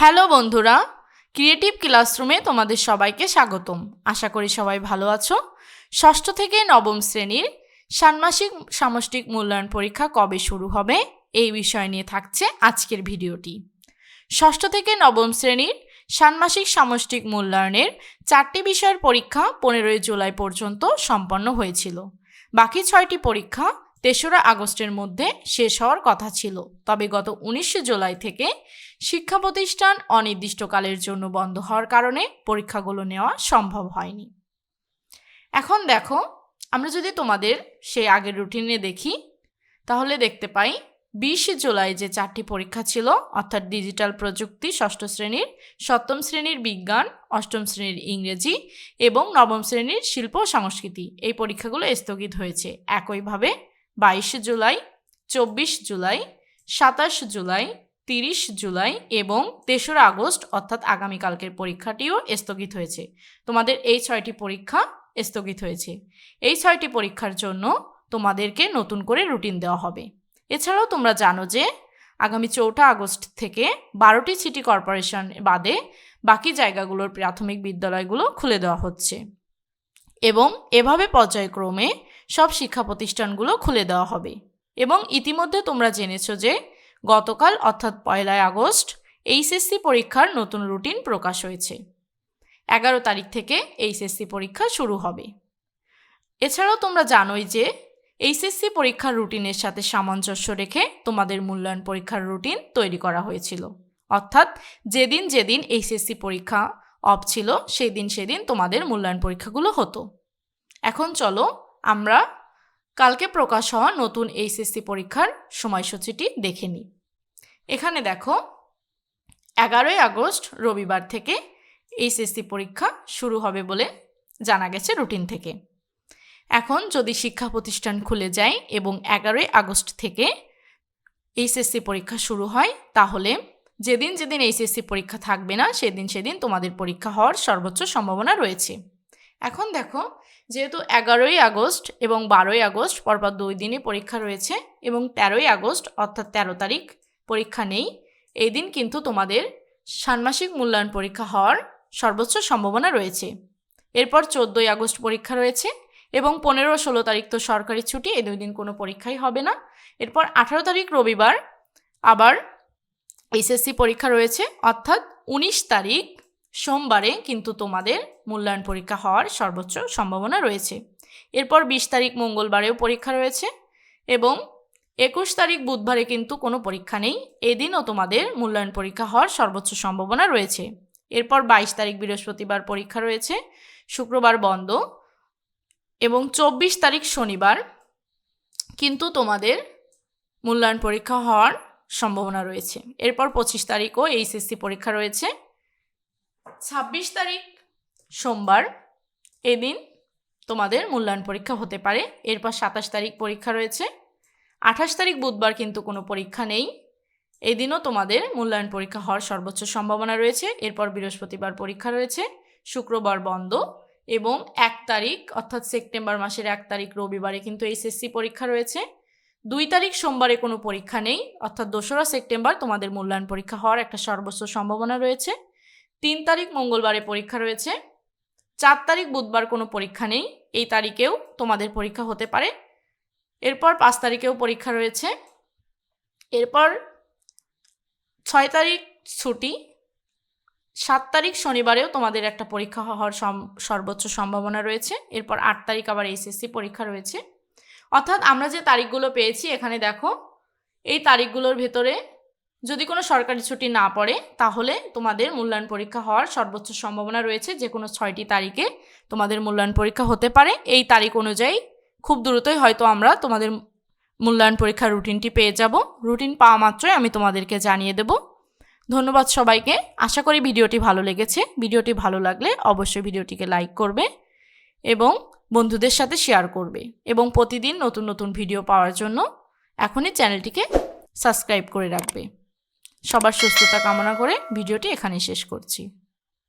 Hello বন্ধুরা creative ক্লাসরুমে তোমাদের সবাইকে স্বাগতম। আশা করি সবাই ভালো আছো। ষষ্ঠ থেকে নবম শ্রেণির ষান্মাসিক সামষ্টিক মূল্যায়ন পরীক্ষা কবে শুরু হবে এই বিষয় নিয়ে থাকছে আজকের ভিডিওটি। ষষ্ঠ থেকে নবম শ্রেণির ষান্মাসিক সামষ্টিক মূল্যায়নের চারটি বিষয়ের পরীক্ষা পনেরোই জুলাই পর্যন্ত সম্পন্ন হয়েছিল। বাকি ছয়টি পরীক্ষা তেসরা আগস্টের মধ্যে শেষ হওয়ার কথা ছিল। তবে গত উনিশে জুলাই থেকে শিক্ষা প্রতিষ্ঠান অনির্দিষ্টকালের জন্য বন্ধ হওয়ার কারণে পরীক্ষাগুলো নেওয়া সম্ভব হয়নি। এখন দেখো, আমরা যদি তোমাদের সেই আগের রুটিনে দেখি, তাহলে দেখতে পাই, বিশে জুলাই যে চারটি পরীক্ষা ছিল, অর্থাৎ ডিজিটাল প্রযুক্তি, ষষ্ঠ শ্রেণির, সপ্তম শ্রেণির বিজ্ঞান, অষ্টম শ্রেণির ইংরেজি এবং নবম শ্রেণির শিল্প সংস্কৃতি, এই পরীক্ষাগুলো স্থগিত হয়েছে। একইভাবে বাইশে জুলাই, চব্বিশ জুলাই, সাতাশ জুলাই, তিরিশ জুলাই এবং তেসরা আগস্ট, অর্থাৎ আগামীকালকের পরীক্ষাটিও স্থগিত হয়েছে। তোমাদের এই ছয়টি পরীক্ষা স্থগিত হয়েছে। এই ছয়টি পরীক্ষার জন্য তোমাদেরকে নতুন করে রুটিন দেওয়া হবে। এছাড়াও তোমরা জানো যে আগামী চৌঠা আগস্ট থেকে বারোটি সিটি কর্পোরেশন বাদে বাকি জায়গাগুলোর প্রাথমিক বিদ্যালয়গুলো খুলে দেওয়া হচ্ছে। এবং এভাবে পর্যায়ক্রমে সব শিক্ষা প্রতিষ্ঠানগুলো খুলে দেওয়া হবে। এবং ইতিমধ্যে তোমরা জেনেছো যে গতকাল, অর্থাৎ পয়লাই আগস্ট, এইচএসসি পরীক্ষার নতুন রুটিন প্রকাশ হয়েছে। এগারো তারিখ থেকে এইচএসসি পরীক্ষা শুরু হবে। এছাড়াও তোমরা জানোই যে এইচএসসি পরীক্ষার রুটিনের সাথে সামঞ্জস্য রেখে তোমাদের মূল্যায়ন পরীক্ষার রুটিন তৈরি করা হয়েছিল। অর্থাৎ যেদিন যেদিন এইচএসসি পরীক্ষা অফ ছিল সেই দিন সেদিন তোমাদের মূল্যায়ন পরীক্ষাগুলো হতো। এখন চলো আমরা কালকে প্রকাশ হওয়া নতুন এইচএসসি পরীক্ষার সময়সূচিটি দেখে নিই। এখানে দেখো, এগারোই আগস্ট রবিবার থেকে এইচএসসি পরীক্ষা শুরু হবে বলে জানা গেছে রুটিন থেকে। এখন যদি শিক্ষা প্রতিষ্ঠান খুলে যায় এবং এগারোই আগস্ট থেকে এইচএসসি পরীক্ষা শুরু হয়, তাহলে যেদিন যেদিন এইচএসসি পরীক্ষা থাকবে না, সেদিন সেদিন তোমাদের পরীক্ষা হওয়ার সর্বোচ্চ সম্ভাবনা রয়েছে। এখন দেখো, যেহেতু এগারোই আগস্ট এবং বারোই আগস্ট পরপর দুই দিনে পরীক্ষা রয়েছে এবং তেরোই আগস্ট অর্থাৎ তেরো তারিখ পরীক্ষা নেই, এই দিন কিন্তু তোমাদের ষান্মাসিক মূল্যায়ন পরীক্ষা হওয়ার সর্বোচ্চ সম্ভাবনা রয়েছে। এরপর চোদ্দোই আগস্ট পরীক্ষা রয়েছে এবং পনেরো ষোলো তারিখ তো সরকারি ছুটি, এই দুই দিন কোনো পরীক্ষাই হবে না। এরপর আঠারো তারিখ রবিবার আবার এইচএসসি পরীক্ষা রয়েছে, অর্থাৎ উনিশ তারিখ সোমবারে কিন্তু তোমাদের মূল্যায়ন পরীক্ষা হওয়ার সর্বোচ্চ সম্ভাবনা রয়েছে। এরপর বিশ তারিখ মঙ্গলবারেও পরীক্ষা রয়েছে এবং একুশ তারিখ বুধবারে কিন্তু কোনো পরীক্ষা নেই। এদিনও তোমাদের মূল্যায়ন পরীক্ষা হওয়ার সর্বোচ্চ সম্ভাবনা রয়েছে। এরপর বাইশ তারিখ বৃহস্পতিবার পরীক্ষা রয়েছে, শুক্রবার বন্ধ এবং চব্বিশ তারিখ শনিবার কিন্তু তোমাদের মূল্যায়ন পরীক্ষা হওয়ার সম্ভাবনা রয়েছে। এরপর পঁচিশ তারিখও এইচএসসি পরীক্ষা রয়েছে ছাব্বিশ তারিখ, সোমবার। এদিন তোমাদের মূল্যায়ন পরীক্ষা হতে পারে। এরপর সাতাশ তারিখ পরীক্ষা রয়েছে। আঠাশ তারিখ বুধবার কিন্তু কোনো পরীক্ষা নেই। এদিনও তোমাদের মূল্যায়ন পরীক্ষা হওয়ার সর্বোচ্চ সম্ভাবনা রয়েছে। এরপর বৃহস্পতিবার পরীক্ষা রয়েছে। শুক্রবার বন্ধ এবং এক তারিখ, অর্থাৎ সেপ্টেম্বর মাসের এক তারিখ রবিবারে কিন্তু এইচএসসি পরীক্ষা রয়েছে। দুই তারিখ সোমবারে কোনো পরীক্ষা নেই। অর্থাৎ দোসরা সেপ্টেম্বর তোমাদের মূল্যায়ন পরীক্ষা হওয়ার একটা সর্বোচ্চ সম্ভাবনা রয়েছে। তিন তারিখ মঙ্গলবারে পরীক্ষা রয়েছে। চার তারিখ বুধবার কোনো পরীক্ষা নেই। এই তারিখেও তোমাদের পরীক্ষা হতে পারে। এরপর পাঁচ তারিখেও পরীক্ষা রয়েছে। এরপর ছয় তারিখ ছুটি। সাত তারিখ শনিবারেও তোমাদের একটা পরীক্ষা হওয়ার সর্বোচ্চ সম্ভাবনা রয়েছে। এরপর আট তারিখ আবার এইচএসসি পরীক্ষা রয়েছে। অর্থাৎ আমরা যে তারিখগুলো পেয়েছি, এখানে দেখো, এই তারিখগুলোর ভেতরে যদি কোনো সরকারি ছুটি না পড়ে, তাহলে তোমাদের মূল্যায়ন পরীক্ষা হওয়ার সর্বোচ্চ সম্ভাবনা রয়েছে যে কোনো ছয়টি তারিখে তোমাদের মূল্যায়ন পরীক্ষা হতে পারে। এই তারিখ অনুযায়ী খুব দ্রুতই হয়তো আমরা তোমাদের মূল্যায়ন পরীক্ষার রুটিনটি পেয়ে যাব। রুটিন পাওয়া মাত্রই আমি তোমাদেরকে জানিয়ে দেব। ধন্যবাদ সবাইকে। আশা করি ভিডিওটি ভালো লেগেছে। ভিডিওটি ভালো লাগলে অবশ্যই ভিডিওটিকে লাইক করবে এবং বন্ধুদের সাথে শেয়ার করবে এবং প্রতিদিন নতুন নতুন ভিডিও পাওয়ার জন্য এখনই চ্যানেলটিকে সাবস্ক্রাইব করে রাখবে। সবার সুস্থতা কামনা করে ভিডিওটি এখানেই শেষ করছি।